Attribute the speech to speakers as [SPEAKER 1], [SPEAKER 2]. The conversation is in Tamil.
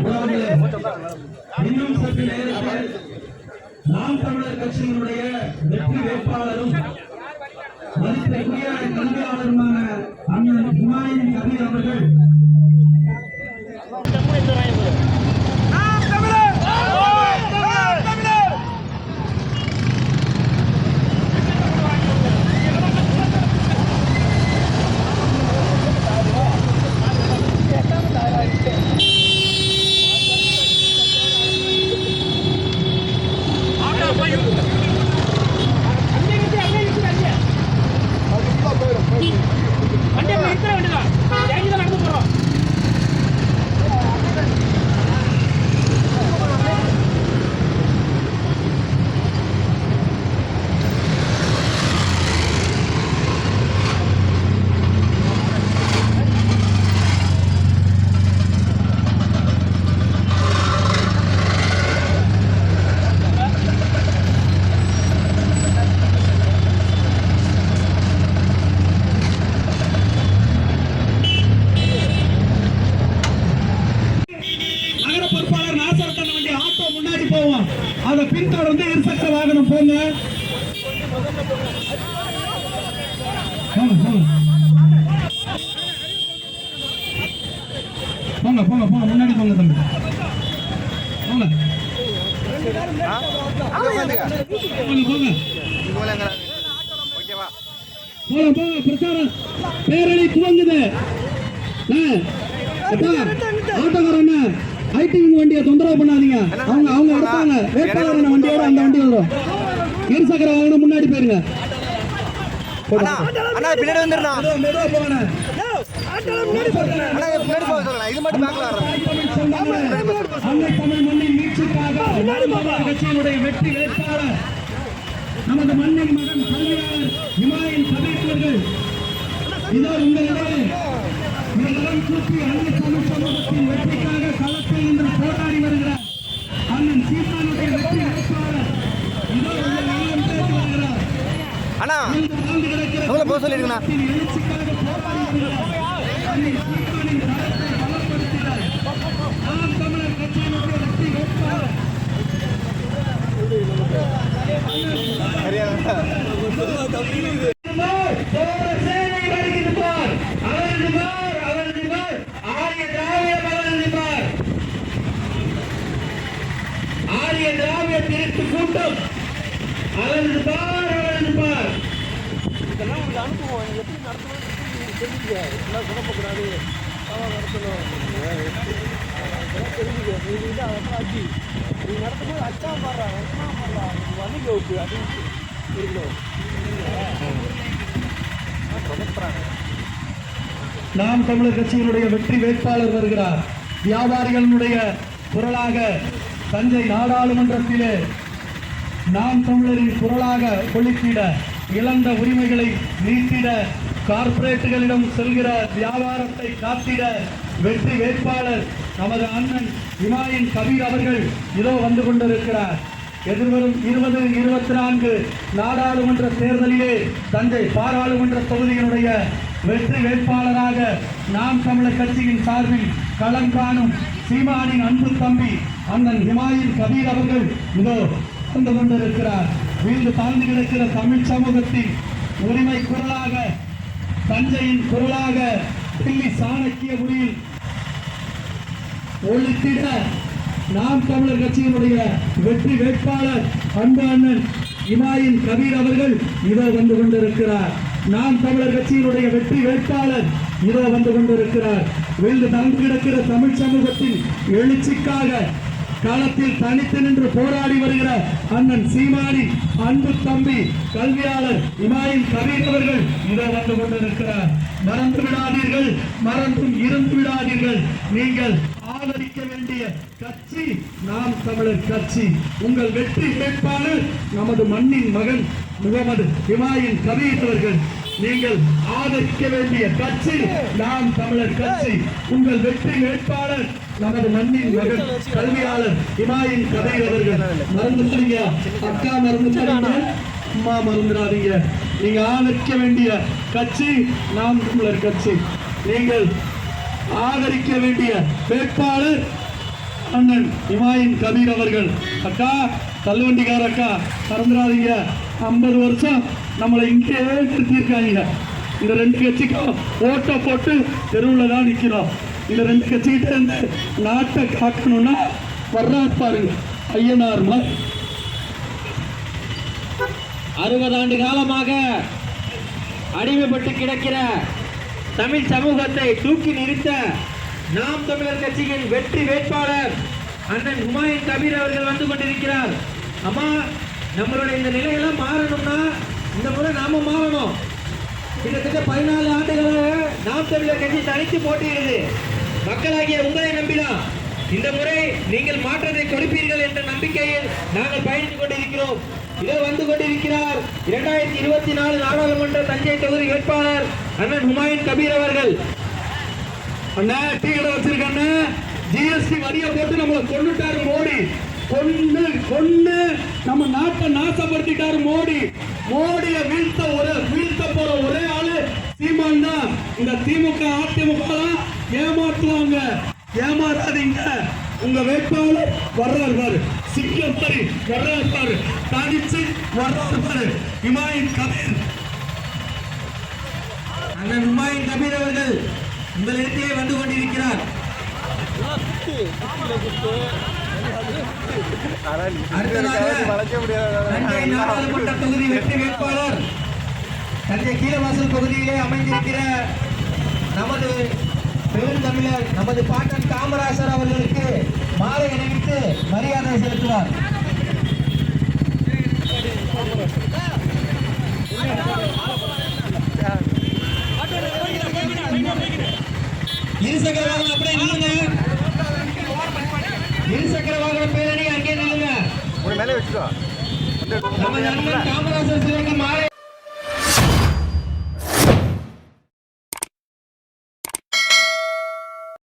[SPEAKER 1] உறவுகளே, இன்னும் சற்று நேரத்தில் நாம் தமிழர் கட்சியினுடைய வெற்றி வேட்பாளரும் மதிப்பிற்குரிய கல்வியாளருமான அண்ணன் ஹுமாயூன் கபீர் அவர்கள்
[SPEAKER 2] வண்டி அப்படி இருக்கிற வண்டி தான் தேங்கி தான் நடந்து போறோம்
[SPEAKER 1] நகர பொறுப்பாளர் நாசரத்தன் வண்டி ஆட்டோ முன்னாடி போவோம் அதை பின்தொடர்ந்து இருசக்கர வாகனம் போங்க. போங்க, போங்க. போங்க போங்க முன்னாடி போங்க தம்பி. போங்க. போங்க போங்க. பிரச்சாரம். பேரணி துவங்குது. ஆ, ஐடிங் வண்டியை தொந்தரவு பண்ணாதீங்க. அவங்க அவங்க எடுப்பாங்க வேட்பாளர் வண்டியோட அந்த வண்டி வரும். இருசக்கர வாகனம் முன்னாடி போயிருங்க.
[SPEAKER 3] அண்ணா பின்னாடி வந்துருண்ணா
[SPEAKER 1] மெதுவா, போங்கண்ணே. வெற்றி வேட்பாளர் நமது மண்ணின் மகன் கல்வியாளர் இமாயின் இதோ உங்களிடையே இதெல்லாம் கூப்பி அன்னை தமிழ் சமூகத்தின் வெற்றிக்காக களத்தில் இன்று போராடி வருகிறார் அண்ணன் சீதானுடைய வெற்றி வேட்பாளர் இதோ உங்கள் எல்லாம் வருகிறார்
[SPEAKER 3] அண்ணா
[SPEAKER 1] இந்த
[SPEAKER 3] போக சொல்லிருக்கண்ணா
[SPEAKER 1] எழுச்சிக்காக போராடி வருகிறார் அன்னை சீதானின் கரத்தை பலப்படுத்தினார் நாம் தமிழர் கட்சியினுடைய வெற்றி வேட்பாளர் திருட்டு கூட்டம். அவரது பார் அவரது பார்
[SPEAKER 3] இதெல்லாம் உங்களுக்கு அனுப்புவோம். எப்படி நடத்தணும் தெரிஞ்சுக்க எல்லாம் சொல்லப்பக்கூடாது நடத்தணும். தெரிஞ்சுக்க நீ வந்து அதெல்லாம் அச்சு நீ நடத்தும்போது அச்சா மாறா அச்சா மாறா வணிக வகுப்பு அப்படின்னு இருக்கணும்
[SPEAKER 1] நாம் தமிழர் கட்சியினுடைய வெற்றி வேட்பாளர் வருகிறார். வியாபாரிகளுடைய குரலாக தஞ்சை நாடாளுமன்றத்திலே நாம் தமிழரின் குரலாக கொளுத்திட இழந்த உரிமைகளை நீட்டிட கார்ப்பரேட்டுகளிடம் செல்கிற வியாபாரத்தை காத்திட வெற்றி வேட்பாளர் நமது அண்ணன் இமாயின் கபீர் அவர்கள் இதோ வந்து கொண்டிருக்கிறார். எதிர்வரும் இருபது இருபத்தி நான்கு நாடாளுமன்ற தேர்தலிலே தஞ்சை பாராளுமன்ற தொகுதியினுடைய வெற்றி வேட்பாளராக நாம் தமிழர் கட்சியின் சார்பில் களம் காணும் சீமானின் அன்பு தம்பி அண்ணன் ஹிமாயின் கபீர் அவர்கள் இதோ வந்து கொண்டிருக்கிறார். வீழ்ந்து தாழ்ந்து கிடக்கிற தமிழ் சமூகத்தின் உரிமை குரலாக தஞ்சையின் குரலாக தில்லி சாணக்கிய முடியில் ஒழித்திட நாம் தமிழர் கட்சியினுடைய வெற்றி வேட்பாளர் அன்பு அண்ணன் இமாயின் கபீர் அவர்கள் இதோ வந்து கொண்டிருக்கிறார். நாம் தமிழர் கட்சியினுடைய வெற்றி வேட்பாளர் இதோ வந்து கொண்டிருக்கிறார். விழுந்து தந்து கிடக்கிற தமிழ் சமூகத்தின் எழுச்சிக்காக களத்தில் தனித்து நின்று போராடி வருகிற அண்ணன் சீமானி அன்பு தம்பி கல்வியாளர் இமாயின் கபீர் அவர்கள் இதை வந்து கொண்டிருக்கிறார். மறந்து விடாதீர்கள் மறந்தும் இருந்து விடாதீர்கள் நீங்கள் ஆதரிக்க வேண்டிய கட்சி நாம் தமிழர் கட்சி. உங்கள் வெற்றி வேட்பாளர் நமது மண்ணின் மகன் முகமது இமாயின் கபீர் அவர்கள். நீங்கள் ஆதரிக்க வேண்டிய கட்சி நாம் தமிழர் கட்சி. உங்கள் வெற்றி வேட்பாளர் நமது மண்ணின் மகன் கல்வியாளர் இமாயின் கபீர் அவர்கள். மறந்துட்டீங்க அக்கா மறந்துட்டாங்க அம்மா மறந்துடாதீங்க. நீங்க ஆதரிக்க வேண்டிய கட்சி நாம் தமிழர் கட்சி. நீங்கள் ஆதரிக்க வேண்டிய வேட்பாளர் அண்ணன் இமாயின் கபீர் அவர்கள். அக்கா தள்ளுவண்டிக்கார அக்கா மறந்துடாதீங்க. ஐம்பது வருஷம் நம்மளை இங்கே நிறுத்தியிருக்காங்க. இந்த ரெண்டு கட்சிக்கும் ஓட்டை போட்டு தெருவில் தான் நிற்கிறோம் இந்த ரெண்டு கட்சிக்கிட்ட இருந்து நாட்டை காக்கணும்னா வர்றாரு பாருங்க ஐயனார்
[SPEAKER 4] அறுபது ஆண்டு காலமாக அடிமைப்பட்டு கிடக்கிற தமிழ் சமூகத்தை தூக்கி நிறுத்த நாம் தமிழர் கட்சியின் வெற்றி வேட்பாளர் அண்ணன் ஹுமாயூன் கபீர் அவர்கள் வந்து கொண்டிருக்கிறார். அம்மா நம்மளுடைய இந்த நிலையெல்லாம் மாறணும்னா இந்த முறை நாம மாறணும். கிட்டத்தட்ட பதினாலு ஆண்டுகளாக நாம் தமிழர் கட்சி தனித்து போட்டியிடுது. மக்களாகிய உங்களை நம்பிதான் இந்த முறை நீங்கள் மாற்றத்தை கொடுப்பீர்கள் என்ற நம்பிக்கையில் நாங்கள் பயணித்து கொண்டிருக்கிறோம். இதோ வந்து கொண்டிருக்கிறார் இரண்டாயிரத்தி இருபத்தி நாலு நாடாளுமன்ற தஞ்சை தொகுதி வேட்பாளர் அண்ணன் ஹுமாயூன் கபீர் அவர்கள்.
[SPEAKER 1] அண்ணா டீ கடை வச்சிருக்கண்ணே ஜிஎஸ்டி வரியை போட்டு நம்மளை கொண்டுட்டாரு மோடி. கொண்டு கொண்டு நம்ம நாட்டை நாசப்படுத்திட்டாரு மோடி. மோடிய வீழ்த்த ஒரு வீழ்த்த போற ஒரே ஆளு சீமான் தான். இந்த திமுக அதிமுக தான் ஏமாற்றுவாங்க ஏமாறாதீங்க. உங்க வேட்பாளர் வர்றாரு பாரு. சிங்கம் சரி வர்றாரு பாரு. தனிச்சு வர்றாரு பாரு. இமாயின் கபீர்
[SPEAKER 4] அண்ணன் ஹுமாயூன் கபீர் அவர்கள் உங்களிடத்திலே வந்து கொண்டிருக்கிறார் தஞ்சை நாடாளுமன்ற தொகுதி வெற்றி வேட்பாளர் தஞ்சை கீழவாசல் பகுதியிலே அமைந்திருக்கிற நமது பெருந்தமிழர் நமது பாட்டன் காமராசர் அவர்களுக்கு மாலை அணிவித்து மரியாதை செலுத்துவார் இருசக்கர வாகனம் அப்படியே நில்லுங்க. இருசக்கர வாகன பேரணி அங்கே நில்லுங்க.
[SPEAKER 3] ஒரு மேலே வச்சுக்கோ.
[SPEAKER 4] நம்ம நண்பன் காமராசர் சிலைக்கு மாலை